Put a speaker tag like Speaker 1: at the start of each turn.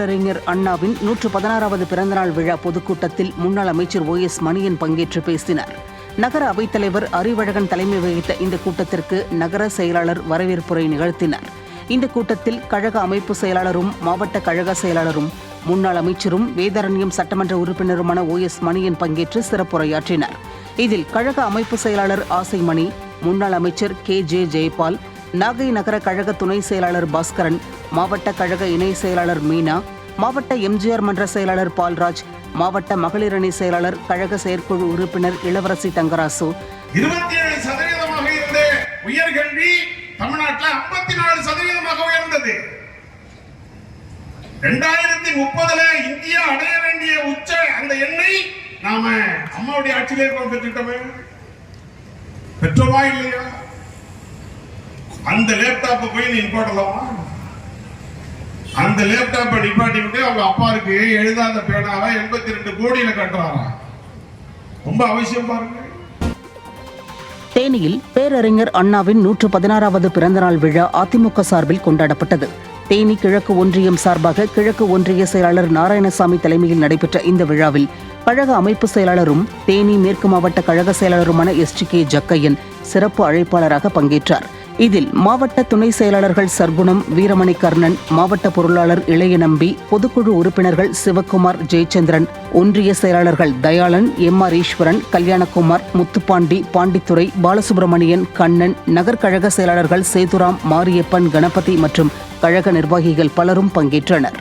Speaker 1: பேரறிஞர் அண்ணாவின் நூற்று பதினாறாவது பிறந்தநாள் விழா பொதுக்கூட்டத்தில் முன்னாள் அமைச்சர் ஓ எஸ் மணியன் பங்கேற்று பேசினார். நகர அவைத்தலைவர் அறிவழகன் தலைமை வகித்த இந்த கூட்டத்திற்கு நகர செயலாளர் வரவேற்புரை நிகழ்த்தினார். இந்த கூட்டத்தில் கழக அமைப்பு செயலாளரும் மாவட்ட கழக செயலாளரும் முன்னாள் அமைச்சரும் வேதாரண்யம் சட்டமன்ற உறுப்பினருமான ஓ எஸ் மணியன் பங்கேற்று சிறப்புரையாற்றினார். இதில் கழக அமைப்பு செயலாளர் ஆசைமணி முன்னாள் அமைச்சர் கே ஜே ஜெயபால் நாகை நகர கழக துணை செயலாளர் பாஸ்கரன் மாவட்ட கழக இணை செயலாளர் மீனா மாவட்ட எம்ஜிஆர் மன்ற செயலாளர் பால்ராஜ் மாவட்ட மகளிர் அணி செயலாளர் கழக செயற்குழு உறுப்பினர் இளவரசி தங்கராசு.
Speaker 2: இருபத்தி ஏழு சதவீதமாக இருந்த உயர்கல்வி தமிழ்நாட்டில் ஐம்பத்தி நாலு சதவீதமாக உயர்ந்தது. ரெண்டாயிரத்தி முப்பதுல இந்தியா அடைய வேண்டிய உச்ச அந்த எண்ணை நாம அம்மாவுடைய ஆட்சியிலே இருக்கிறோம் பெற்றுட்டோமே பெற்றோமா இல்லையா? அந்த லேப்டாப்பை போய் நீ போடலாமா அந்த லேப்டாப்பை நிப்பாட்டி விட்டு அவங்க அப்பாருக்கு எழுதாத பேனாவை எண்பத்தி ரெண்டு கோடியில கட்டுறாரா ரொம்ப அவசியம் பாருங்க.
Speaker 1: தேனியில் பேரறிஞர் அண்ணாவின் நூற்று பதினாறாவது பிறந்தநாள் விழா அதிமுக சார்பில் கொண்டாடப்பட்டது. தேனி கிழக்கு ஒன்றியம் சார்பாக கிழக்கு ஒன்றிய செயலாளர் நாராயணசாமி தலைமையில் நடைபெற்ற இந்த விழாவில் கழக அமைப்பு செயலாளரும் தேனி மேற்கு மாவட்ட கழக செயலாளருமான எஸ். டி. கே. ஜக்கையன் சிறப்பு அழைப்பாளராக பங்கேற்றார். இதில் மாவட்ட துணை செயலாளர்கள் சர்க்குணம் வீரமணி கர்ணன் மாவட்ட பொருளாளர் இளையநம்பி பொதுக்குழு உறுப்பினர்கள் சிவக்குமார் ஜெயச்சந்திரன் ஒன்றிய செயலாளர்கள் தயாளன் எம் ஆர் ஈஸ்வரன் கல்யாணகுமார் முத்துப்பாண்டி பாண்டித்துரை பாலசுப்ரமணியன் கண்ணன் நகர்கழக செயலாளர்கள் சேதுராம் மாரியப்பன் கணபதி மற்றும் கழக நிர்வாகிகள் பலரும் பங்கேற்றனர்.